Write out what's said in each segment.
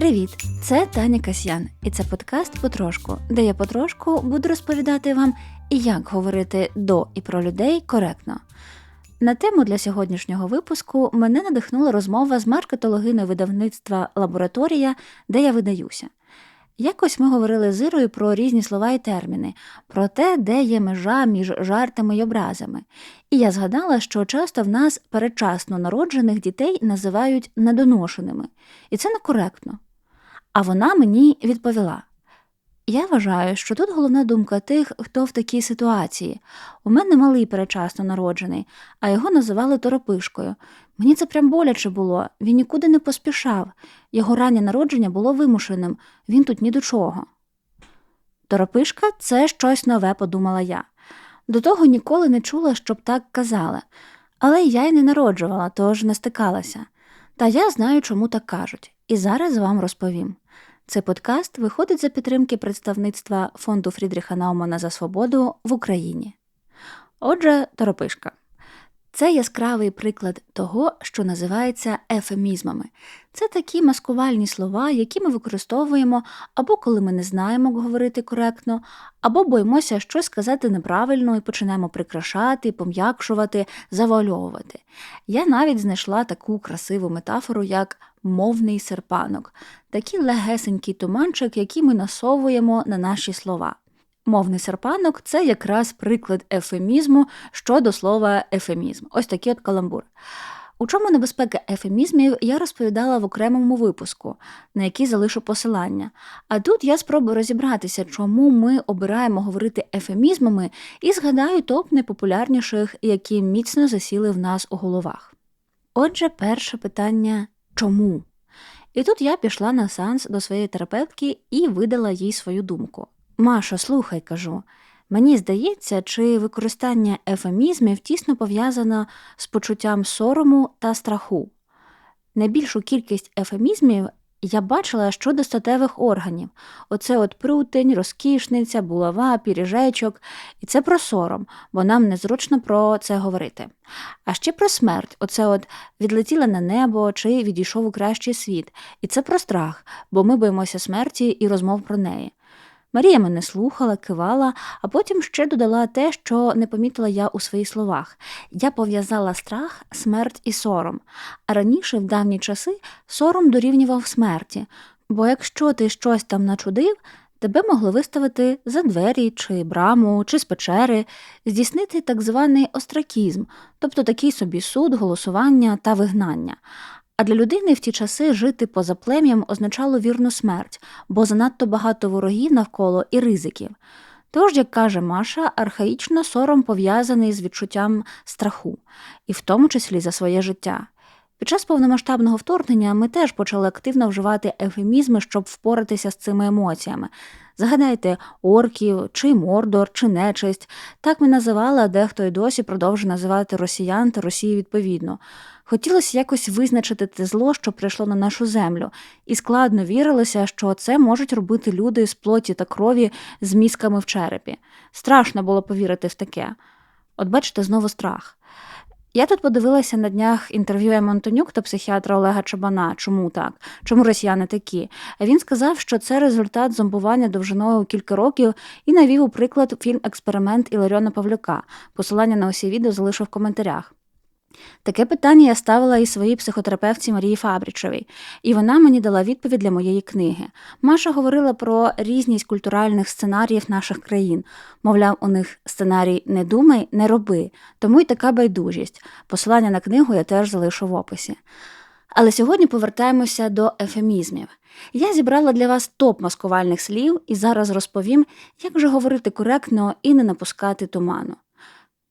Привіт! Це Таня Касьян, і це подкаст Потрошку, де я потрошку буду розповідати вам, як говорити до і про людей коректно. На тему для сьогоднішнього випуску мене надихнула розмова з маркетологиною видавництва Лабораторія, де я видаюся. Якось ми говорили з Ірою про різні слова і терміни, про те, де є межа між жартами й образами. І я згадала, що часто в нас передчасно народжених дітей називають недоношеними, і це некоректно. А вона мені відповіла: Я вважаю, що тут головна думка тих, хто в такій ситуації. У мене малий передчасно народжений, а його називали торопишкою. Мені це прям боляче було, він нікуди не поспішав. Його раннє народження було вимушеним, він тут ні до чого. Торопишка це щось нове, подумала я. До того ніколи не чула, щоб так казали, але я й не народжувала, тож не стикалася. Та я знаю, чому так кажуть, і зараз вам розповім. Цей подкаст виходить за підтримки представництва фонду Фрідріха Наумана за свободу в Україні. Отже, торопишка. Це яскравий приклад того, що називається ефемізмами. Це такі маскувальні слова, які ми використовуємо або коли ми не знаємо, як говорити коректно, або боїмося щось сказати неправильно і починаємо прикрашати, пом'якшувати, завуальовувати. Я навіть знайшла таку красиву метафору, як мовний серпанок, такий легесенький туманчик, який ми насовуємо на наші слова. Мовний серпанок це якраз приклад ефемізму щодо слова ефемізм. Ось такий от каламбур. У чому небезпека ефемізмів я розповідала в окремому випуску, на який залишу посилання. А тут я спробую розібратися, чому ми обираємо говорити ефемізмами, і згадаю топ найпопулярніших, які міцно засіли в нас у головах. Отже, перше питання чому? І тут я пішла на сеанс до своєї терапевтки і видала їй свою думку. Машо, слухай, кажу. Мені здається, чи використання ефемізмів тісно пов'язано з почуттям сорому та страху. Найбільшу кількість ефемізмів я бачила щодо статевих органів оце от прутень, розкішниця, булава, піріжечок, і це про сором, бо нам незручно про це говорити. А ще про смерть оце от відлетіла на небо чи відійшов у кращий світ, і це про страх, бо ми боїмося смерті і розмов про неї. Марія мене слухала, кивала, а потім ще додала те, що не помітила я у своїх словах. Я пов'язала страх, смерть і сором, а раніше, в давні часи, сором дорівнював смерті, бо якщо ти щось там начудив, тебе могли виставити за двері, чи браму, чи з печери, здійснити так званий остракізм, тобто такий собі суд, голосування та вигнання. А для людини в ті часи жити поза плем'ям означало вірну смерть, бо занадто багато ворогів навколо і ризиків. Тож, як каже Маша, архаїчно сором пов'язаний з відчуттям страху, і в тому числі за своє життя. Під час повномасштабного вторгнення ми теж почали активно вживати ефемізми, щоб впоратися з цими емоціями. Згадайте, орків, чи мордор, чи нечисть. Так ми називали, а дехто й досі продовжує називати росіян та Росії відповідно. Хотілося якось визначити те зло, що прийшло на нашу землю, і складно вірилося, що це можуть робити люди з плоті та крові з мізками в черепі. Страшно було повірити в таке. От бачите, знову страх. Я тут подивилася на днях інтерв'ю Ема Антонюк та психіатра Олега Чабана. Чому так? Чому росіяни такі? Він сказав, що це результат зомбування довжиною у кілька років і навів у приклад фільм Експеримент Іларіона Павлюка. Посилання на усі відео залишу в коментарях. Таке питання я ставила і своїй психотерапевтці Марії Фабрічовій, і вона мені дала відповідь для моєї книги. Маша говорила про різність культуральних сценаріїв наших країн. Мовляв, у них сценарій не думай, не роби, тому й така байдужість. Посилання на книгу я теж залишу в описі. Але сьогодні повертаємося до ефемізмів. Я зібрала для вас топ маскувальних слів і зараз розповім, як же говорити коректно і не напускати туману.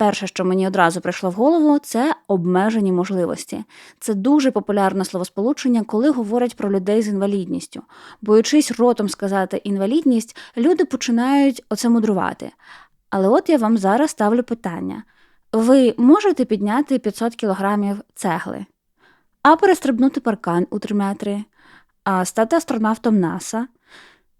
Перше, що мені одразу прийшло в голову, це обмежені можливості. Це дуже популярне словосполучення, коли говорять про людей з інвалідністю. Боючись ротом сказати інвалідність, люди починають оце мудрувати. Але от я вам зараз ставлю питання: ви можете підняти 500 кілограмів цегли, а перестрибнути паркан у 3 метри, а стати астронавтом НАСА?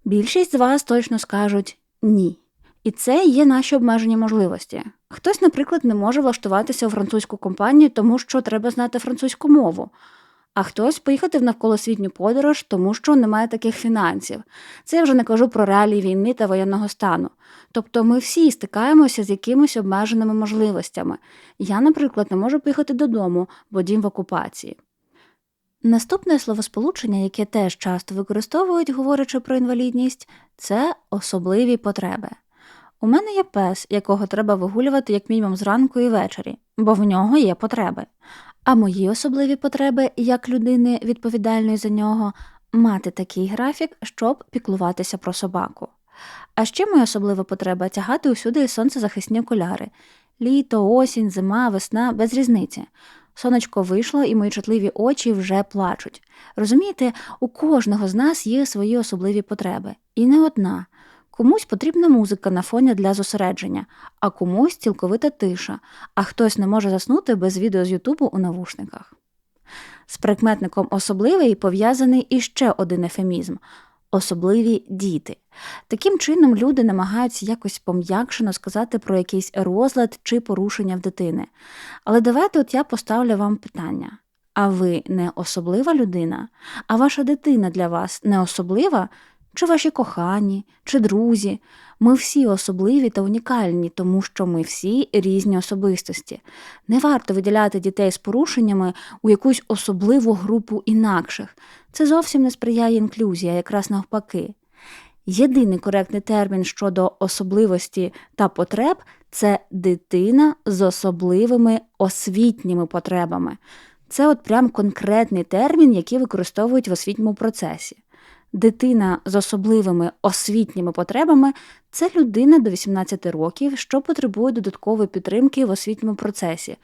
Більшість з вас точно скажуть ні. І це є наші обмежені можливості. Хтось, наприклад, не може влаштуватися у французьку компанію, тому що треба знати французьку мову. а хтось поїхати в навколосвітню подорож, тому що немає таких фінансів. Це я вже не кажу про реалії війни та воєнного стану. Тобто ми всі стикаємося з якимись обмеженими можливостями. Я, наприклад, не можу поїхати додому, бо дім в окупації. Наступне словосполучення, яке теж часто використовують, говорячи про інвалідність, це особливі потреби. У мене є пес, якого треба вигулювати як мінімум зранку і ввечері, бо в нього є потреби. А мої особливі потреби, як людини відповідальної за нього, мати такий графік, щоб піклуватися про собаку. А ще моя особлива потреба тягати усюди сонцезахисні окуляри літо, осінь, зима, весна без різниці. Сонечко вийшло, і мої чутливі очі вже плачуть. Розумієте, у кожного з нас є свої особливі потреби, і не одна. Комусь потрібна музика на фоні для зосередження, а комусь цілковита тиша, а хтось не може заснути без відео з Ютубу у навушниках. З прикметником особливий пов'язаний іще один ефемізм особливі діти. Таким чином, люди намагаються якось пом'якшено сказати про якийсь розлад чи порушення в дитини. Але давайте от я поставлю вам питання. А ви не особлива людина? А ваша дитина для вас не особлива? Чи ваші кохані, чи друзі. Ми всі особливі та унікальні, тому що ми всі різні особистості. Не варто виділяти дітей з порушеннями у якусь особливу групу інакших. Це зовсім не сприяє інклюзії, а якраз навпаки. Єдиний коректний термін щодо особливості та потреб це дитина з особливими освітніми потребами. Це от прям конкретний термін, який використовують в освітньому процесі. Дитина з особливими освітніми потребами це людина до 18 років, що потребує додаткової підтримки в освітньому процесі.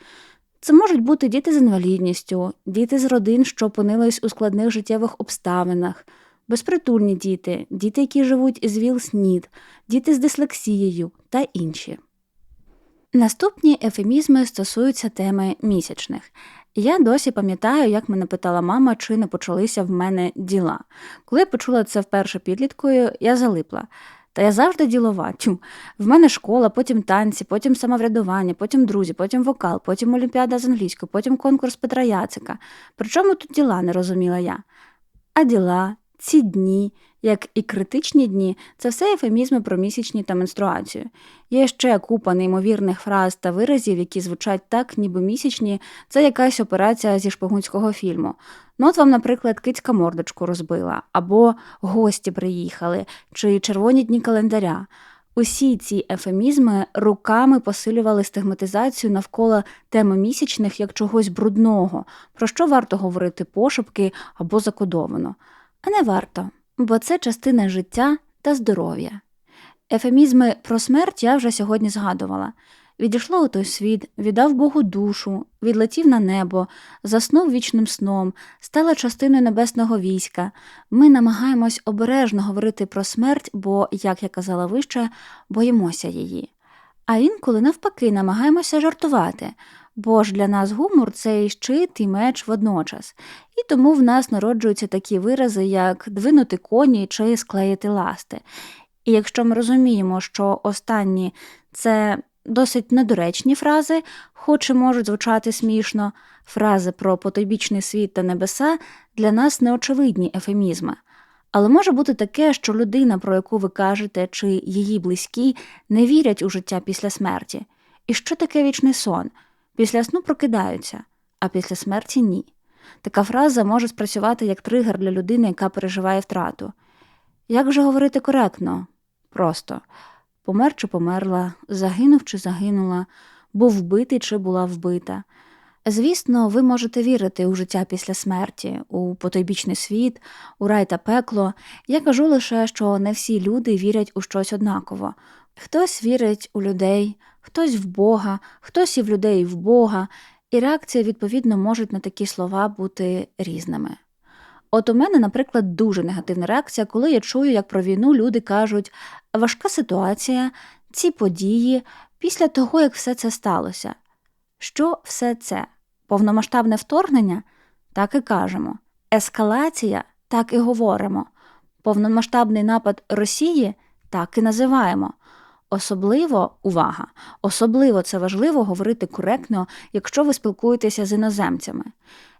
Це можуть бути діти з інвалідністю, діти з родин, що опинились у складних життєвих обставинах, безпритульні діти, діти, які живуть з ВІЛ-СНІД, діти з дислексією та інші. Наступні ефемізми стосуються теми місячних. Я досі пам'ятаю, як мене питала мама, чи не почалися в мене діла. Коли я почула це вперше підліткою, я залипла. Та я завжди ділова. Тю. В мене школа, потім танці, потім самоврядування, потім друзі, потім вокал, потім олімпіада з англійської, потім конкурс Петра Яцика. Причому тут діла не розуміла я. А діла, ці дні, як і критичні дні, це все ефемізми про місячні та менструацію. Є ще купа неймовірних фраз та виразів, які звучать так, ніби місячні, це якась операція зі шпигунського фільму. Ну от вам, наприклад, кицька мордочку розбила, або гості приїхали, чи червоні дні календаря. Усі ці ефемізми руками посилювали стигматизацію навколо теми місячних як чогось брудного, про що варто говорити пошепки або закодовано. Не варто бо це частина життя та здоров'я. Ефемізми про смерть я вже сьогодні згадувала. Відійшло у той світ, віддав Богу душу, відлетів на небо, заснув вічним сном, стала частиною небесного війська. Ми намагаємось обережно говорити про смерть, бо, як я казала вище, боїмося її. А інколи, навпаки, намагаємося жартувати, бо ж для нас гумор це і щит, і меч водночас, і тому в нас народжуються такі вирази, як двинути коні чи склеїти ласти. І якщо ми розуміємо, що останні це досить недоречні фрази, хоч і можуть звучати смішно, фрази про потойбічний світ та небеса для нас неочевидні ефемізми. Але може бути таке, що людина, про яку ви кажете, чи її близькі не вірять у життя після смерті. І що таке вічний сон? Після сну прокидаються, а після смерті ні. Така фраза може спрацювати як тригер для людини, яка переживає втрату. Як же говорити коректно? Просто помер чи померла, загинув чи загинула, був вбитий чи була вбита. Звісно, ви можете вірити у життя після смерті, у потойбічний світ, у рай та пекло. Я кажу лише, що не всі люди вірять у щось однаково. Хтось вірить у людей, хтось в Бога, хтось і в людей в Бога, і реакції, відповідно, можуть на такі слова бути різними. От у мене, наприклад, дуже негативна реакція, коли я чую, як про війну люди кажуть важка ситуація, ці події після того, як все це сталося. Що все це? Повномасштабне вторгнення? Так і кажемо. Ескалація так і говоримо. Повномасштабний напад Росії так і називаємо. Особливо увага, особливо це важливо говорити коректно, якщо ви спілкуєтеся з іноземцями.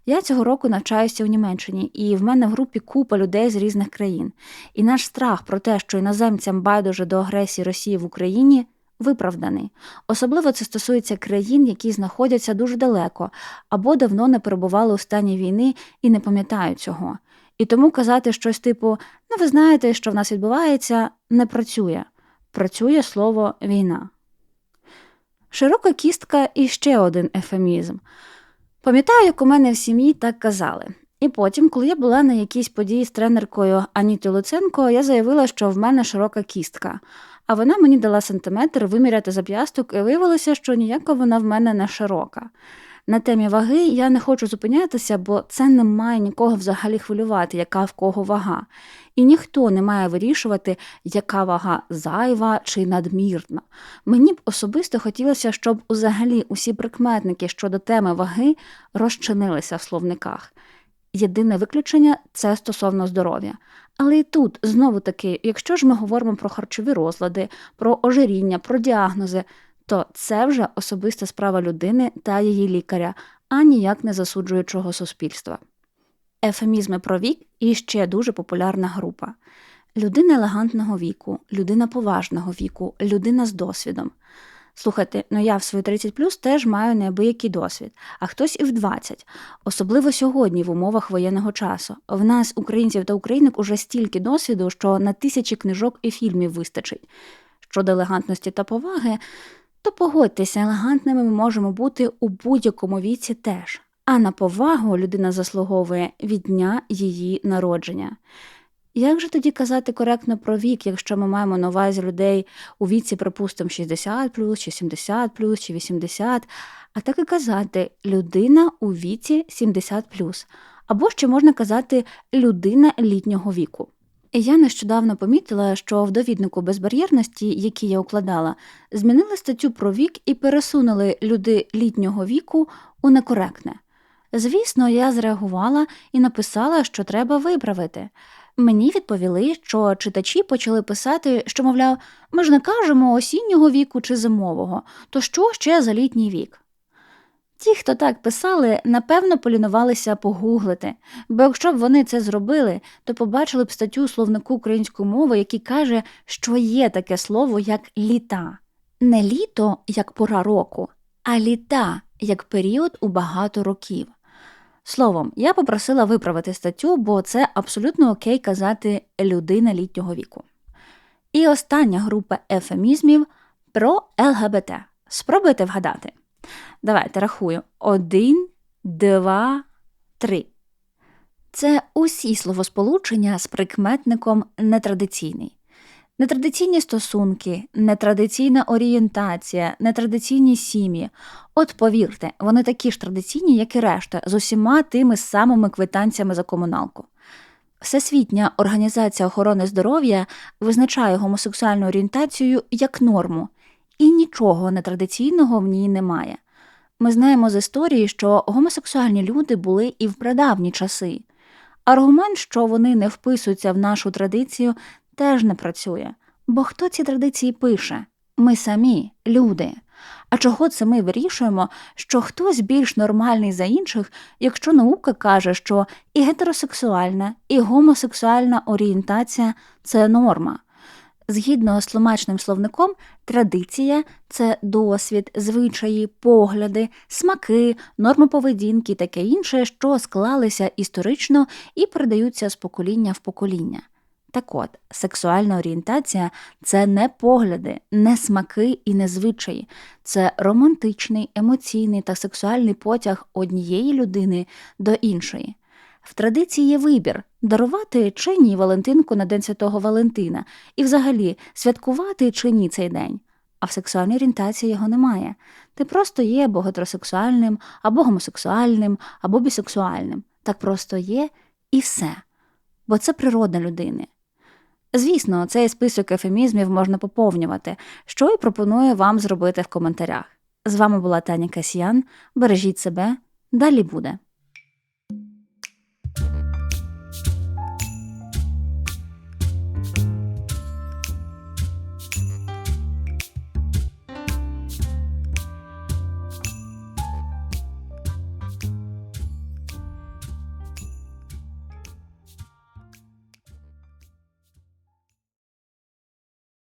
Я цього року навчаюся у Німеччині, і в мене в групі купа людей з різних країн. І наш страх про те, що іноземцям байдуже до агресії Росії в Україні, виправданий. Особливо це стосується країн, які знаходяться дуже далеко або давно не перебували у стані війни і не пам'ятають цього. І тому казати щось типу ну ви знаєте, що в нас відбувається, не працює. Працює слово війна. Широка кістка і ще один ефемізм. Пам'ятаю, як у мене в сім'ї так казали. І потім, коли я була на якійсь події з тренеркою Анітою Луценко, я заявила, що в мене широка кістка, а вона мені дала сантиметр виміряти зап'ясток, і виявилося, що ніяка вона в мене не широка. На темі ваги я не хочу зупинятися, бо це не має нікого взагалі хвилювати, яка в кого вага. І ніхто не має вирішувати, яка вага зайва чи надмірна. Мені б особисто хотілося, щоб взагалі усі прикметники щодо теми ваги розчинилися в словниках. Єдине виключення це стосовно здоров'я. Але і тут, знову таки, якщо ж ми говоримо про харчові розлади, про ожиріння, про діагнози, то це вже особиста справа людини та її лікаря, а ніяк не засуджуючого суспільства. Ефемізми про вік і ще дуже популярна група. Людина елегантного віку, людина поважного віку, людина з досвідом. Слухайте, ну я в свої 30 плюс теж маю неабиякий досвід, а хтось і в 20. Особливо сьогодні, в умовах воєнного часу. В нас, українців та українок, уже стільки досвіду, що на тисячі книжок і фільмів вистачить. Щодо елегантності та поваги, то погодьтеся, елегантними ми можемо бути у будь-якому віці теж. А на повагу людина заслуговує від дня її народження. Як же тоді казати коректно про вік, якщо ми маємо на увазі людей у віці, припустимо, 60 чи 70 чи 80, а так і казати людина у віці 70 або ще можна казати людина літнього віку. Я нещодавно помітила, що в довіднику безбар'єрності, який я укладала, змінили статтю про вік і пересунули люди літнього віку у некоректне. Звісно, я зреагувала і написала, що треба виправити. Мені відповіли, що читачі почали писати, що, мовляв, ми ж не кажемо осіннього віку чи зимового, то що ще за літній вік? Ті, хто так писали, напевно, полінувалися погуглити, бо якщо б вони це зробили, то побачили б статтю словнику української мови, який каже, що є таке слово як літа. Не літо як пора року, а літа як період у багато років. Словом, я попросила виправити статтю, бо це абсолютно окей казати людина літнього віку. І остання група ефемізмів про ЛГБТ. Спробуйте вгадати. Давайте рахую. Один, два, три. Це усі словосполучення з прикметником нетрадиційний. Нетрадиційні стосунки, нетрадиційна орієнтація, нетрадиційні сім'ї. От повірте, вони такі ж традиційні, як і решта, з усіма тими самими квитанціями за комуналку. Всесвітня організація охорони здоров'я визначає гомосексуальну орієнтацію як норму, і нічого нетрадиційного в ній немає. Ми знаємо з історії, що гомосексуальні люди були і в прадавні часи. Аргумент, що вони не вписуються в нашу традицію, теж не працює. Бо хто ці традиції пише? Ми самі, люди. А чого це ми вирішуємо, що хтось більш нормальний за інших, якщо наука каже, що і гетеросексуальна, і гомосексуальна орієнтація це норма? Згідно з тлумачним словником, традиція це досвід, звичаї, погляди, смаки, норми поведінки і таке інше, що склалися історично і передаються з покоління в покоління. Так от, сексуальна орієнтація це не погляди, не смаки і не звичаї, це романтичний, емоційний та сексуальний потяг однієї людини до іншої. В традиції є вибір дарувати чи ні Валентинку на День Святого Валентина, і взагалі святкувати чи ні цей день. А в сексуальній орієнтації його немає. Ти просто є або гетеросексуальним, або гомосексуальним, або бісексуальним. Так просто є і все. Бо це природа людини. Звісно, цей список ефемізмів можна поповнювати, що і пропоную вам зробити в коментарях. З вами була Таня Касьян. Бережіть себе, далі буде.